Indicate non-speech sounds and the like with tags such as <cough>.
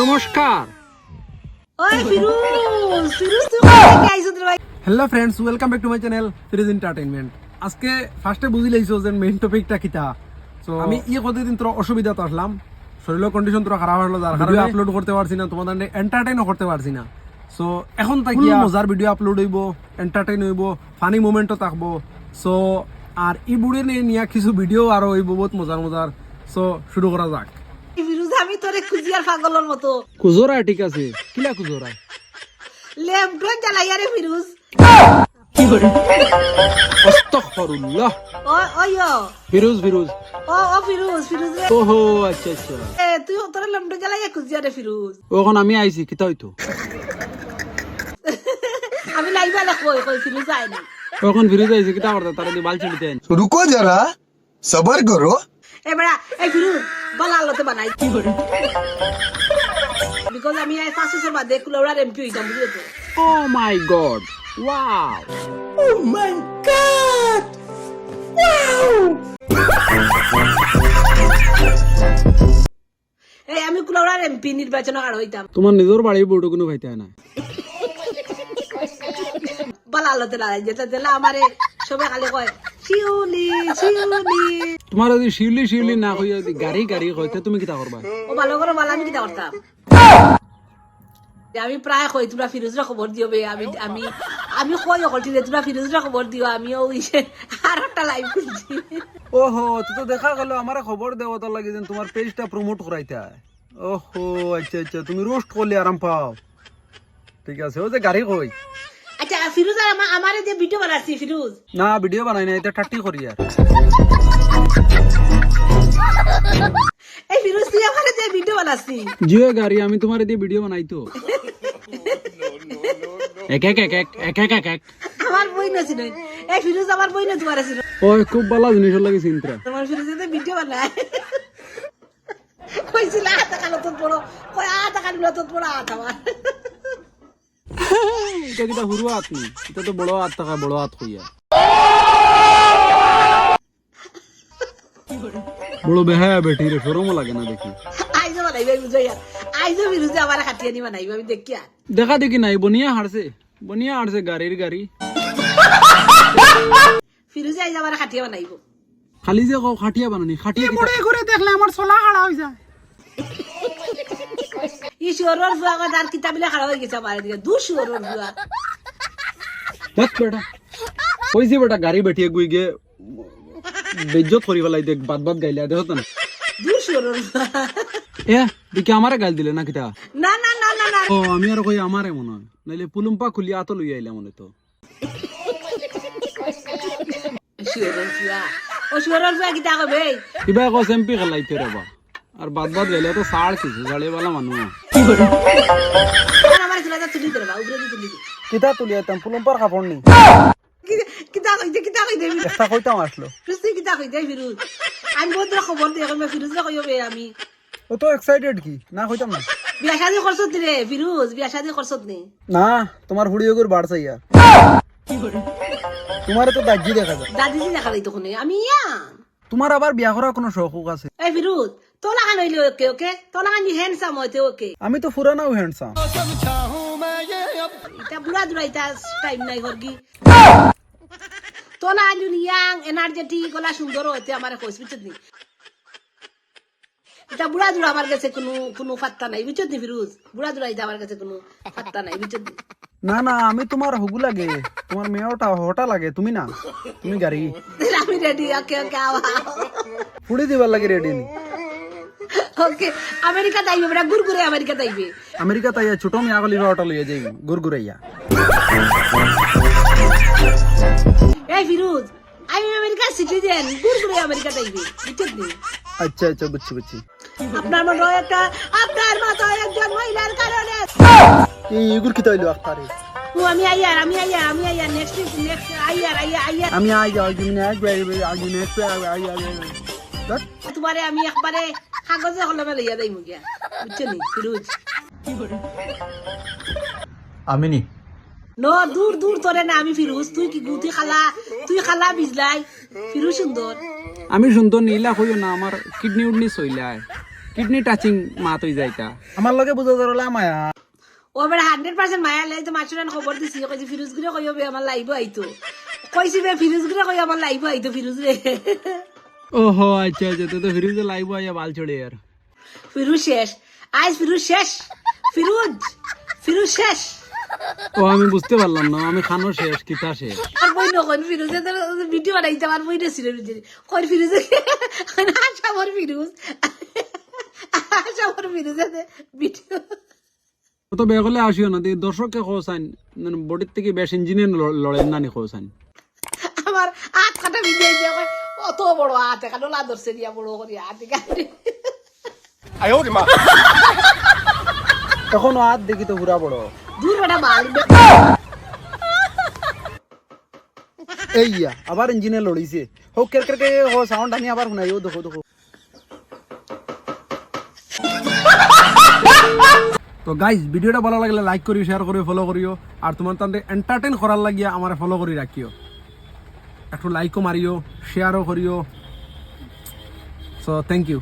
নমস্কার। Hello friends welcome back to my channel ফিরিজ entertainment আজকে ফার্স্টে বুঝি লাইছো যে মেইন টপিকটা কিতা। সো আমি ই কতদিন তোর অসুবিধা তো আসলাম শরীরের কন্ডিশন তোর খারাপ হলো যার কারণে আপলোড করতে পারছি না তোমাদের এন্টারটেইনও করতে পারছি না। সো এখন তাই মজার ভিডিও আপলোড হইব এন্টারটেইন হইব ফানি মোমেন্টও থাকব। সো আর ই বুড়ে নিয়ে নিয়ে কিছু ভিডিও আরও হইব বহুত মজার মজার। সো শুরু করা যাক। করে কুজিয়ার পাগলের মতো। কুজোরা ঠিক আছে। কিলা কুজোরা লেমটন জ্বালাইয়া রে ফিরুজ। কি করে আস্তাগফিরুল্লাহ ও ওয়ো ফিরুজ ফিরুজ। ও ও ফিরুজ ফিরুজ ওহো আচ্ছা আচ্ছা। এ তুই তোর লেমটন জ্বালাইয়া কুজিয়া রে ফিরুজ। ওখন আমি আইছি কিতা হইতো? আমি লাইবা লাখবই কই ফিরুজ আইনি। ওখন ফিরুজ আইছে কিতা করতে? তারে বাল ছিড়তেন রুকো জরা সবর করো। करो এ বেড়া এই ফিরুজ বলা আলোতে বানাই। কি করে বিকজ আমি এই পাঁচ বছর বাদে কুলাউড়ার এমপি হইতাম বুঝলি তো ও মাই গড ওয়াও এই আমি কুলাউড়ার এমপি নির্বাচন আর হইতাম। তোমার নিজের বাড়ি বউটো কোনো ভাইতে হয় না। বলা আলোতে লাগাই যেতে দিলে আমারে সবাই খালি কয় শিউলি শিউলি। তোমার যদি শিউলি শিউলি না কই যদি গাড়ি গাড়ি কইতে তুমি কিতা করবা? ও ভালো করে আমি কিতা করতাম? আমি প্রায় কই তোমরা ফিরোজরা খবর দিও বে আমি আমি আমি কই তোমরা ফিরোজরা খবর দিও আর একটা লাইভ খুলছি। ওহো তো তো দেখা গেল আমার খবর দেওয়া তো লাগে যেন তোমার পেজটা প্রমোট করাইতে। ওহো আচ্ছা আচ্ছা তুমি রোস্ট করলে আরাম পাও। ঠিক আছে ও যে গাড়ি কই। আচ্ছা ফিরোজ আর আমা- আমারে যে ভিডিও বানাচ্ছি ফিরোজ। না ভিডিও বানাই না এটা টাটি করি আর। এই ফিরোজ তুই আমারে যে ভিডিও বানাচ্ছি। জিও গাড়ি আমি তোমার দিয়ে ভিডিও বানাই তো। এক এক এক এক এক এক এক এক। আমার বই নছিল এই ফিরোজ আমার বই না তোমার ছিল। ওই খুব ভালো জিনিস লাগে চিন্তা। তোমার ফিরোজ যে ভিডিও বানায়। কইছিল আ টাকা নতুন পড়ো কই আ টাকা নতুন পড়ো আ আমার। এটা কিটা হুরু হাত নি এটা তো বড় হাত থাকা বড় হাত কইয়া বড় বেহায়া বেটি রে সরমও লাগে না দেখি। আইজো বানাইবে বুঝাইয়া আইজো ফিরোজে আমার খাটিয়ে নি বানাইবে আমি দেখি দেখা দেখি নাই বনিয়া হারছে। বনিয়া হারছে গাড়ির গাড়ি। ফিরোজে আইজো আমার খাটিয়ে বানাইব। খালি যে কও খাটিয়া বানানি খাটিয়া কিতা ঘুরে দেখলে আমার চলা হারা হয়ে যায় ই শিওরর ফুয়া কয় তার কিতাবিলে খারাপ হয়ে গেছে আমার দিকে দু শিওরর ফুয়া বাত বেটা কইছি বেটা গাড়ি বেটিয়ে গুই গে বেজ্জত করি ফেলাই দেখ বাদ বাদ গাইলে দেখো না? দু শিওরর ফুয়া এ দেখি আমারে গাল দিলে না কিটা না না না না না। ও আমি আর কই আমারে মনে হয়। নাইলে পুলুম্পা খুলি আতো লই আইলা মনে তো। শিওরর ফুয়া ও শিওরর ফুয়া কিতা কবে কিবা কো এমপি খেলাইতে রবা আর বাদ বাদ গাইলে তো সাড় কিছু গাড়ি वाला মানুষ কিতা তুলি আইতাম পুলুম্পার কাপড় নি? কিতা কইতে কিতা কইতে একটা কইতাম আসলো ফিরোজ কিতা কইতে ফিরোজ আমি বহুত খবর দিয়ে ফিরোজ কইবে আমি ও তো এক্সাইটেড কি? না কইতাম না বিয়া শাদি করছত রে ফিরোজ বিয়া শাদি করছত নে। না তোমার হুড়িয়োগুর বাড় চাইয়া তোমার তো দাজি দেখা যায়। দাদিজি দেখা লই তখন আমি ইয়া তোমার আবার বিয়া করার কোনো শখ আছে? এই বিরুদ তোলা খান হইলে ওকে ওকে? তোলা খান হ্যান্ডসাম হইতে ওকে? আমি তো ফুরানাও হ্যান্ডসাম এটা বুড়া দুরা এটা টাইম নাই হরগি। তোলা আঞ্জুন ইয়াং এনার্জেটিক গলা সুন্দর হইতে আমার কইছ বুঝছত নি? এটা বুড়া দুরা আমার কাছে কোনো কোনো ফাত্তা নাই। বুঝছত নি ফিরোজ? বুড়া এটা আমার কাছে কোনো ফাত্তা নাই বুঝছত নি না আমি তোমার হগু লাগে। তোমার মেয়েটা হটা লাগে তুমি না? তুমি গাড়ি। <laughs> আমি রেডি ওকে ওকে আওয়া। ফুড়ি দিবার লাগে রেডি ওকে আমেরিকা তাইবে বেটা গুরগুরে আমেরিকা তাইবে। আমেরিকা তাইয়া ছোট মেয়া গলি হটা লইয়া যাই গুরগুরাইয়া এই ফিরোজ আমি আমেরিকা সিটিজেন গুরগুরে আমেরিকা তাইবে বুঝছত নি আচ্ছা আচ্ছা বুঝছি বুঝছি। আপনার মনে হয় একটা আপনার মতো একজন মহিলার কারণে এই এগুর কি তাইলো আখতারে ও আমি আইয়ার আমি আইয়ার আমি আইয়ার নেক্সট উইক নেক্সট আইয়ার আইয়ার আইয়ার আমি আই যাও তুমি এক আই নেক্সট আই আই তোমারে আমি একবারে কাগজে কলমে লইয়া যাই মুগিয়া বুঝছ নি ফিরোজ আমি নি ন দূর দূর তোরে না আমি ফিরোজ। তুই কি তুই খালা? তুই খালা বিজলাই? ফিরোজ সুন্দর। আমি সুন্দর নীলা হইও না আমার কিডনি উডনি চইলায়। কিডনি টাচিং মাত হয়ে যাইতা আমার লগে বুঝা ধরলা মায়া। ও বেড়া হান্ড্রেড পার্সেন্ট মায়া লাই তো মাছুরান খবর দিছি। কইছি ফিরোজ গুরে কইও বে আমার লাইভ আইতো। কইছি বে ফিরোজ গুরে কই আমার লাইভ আইতো ফিরোজ রে। ওহো আচ্ছা আচ্ছা তো তো ফিরিজ লাইব আইয়া বাল চড়ে আর। ফিরোজ শেষ। আজ ফিরোজ শেষ। ফিরোজ ফিরোজ শেষ। ও আমি বুঝতে পারলাম না। আমি খানো শেষ কিতা শেষ? আর বই নকন ফিরোজে তো ভিডিও বানাইতে আমার বই না ছিল কই ফিরোজে আশা আমার ফিরোজ আশা আমার ফিরোজে ভিডিও। তো করলে আসিও না দিয়ে দর্শককে খোসাইন বডির থেকে বেশ ইঞ্জিনিয়ার লড়েন নানি খোসাইন আমার হাত কাটা ভিডিও দিয়ে কয় অত বড় হাত এখানে লা ধরছে দিয়া বড় করি হাত কাটে তখন হাত দেখি তো পুরা বড়। দূর বেটা মাল এই আবার ইঞ্জিনে লড়িছে। হো কের কের কে হো সাউন্ড আনি আবার শুনাইও দেখো দেখো। তো গাইজ ভিডিওটা ভালো লাগলে লাইক করিও শেয়ার করিও ফলো করিও। আর তোমার তাদের এন্টারটেন করার লাগিয়া আমার ফলো করে রাখিও। একটু লাইকও মারিও শেয়ারও করিও। So thank you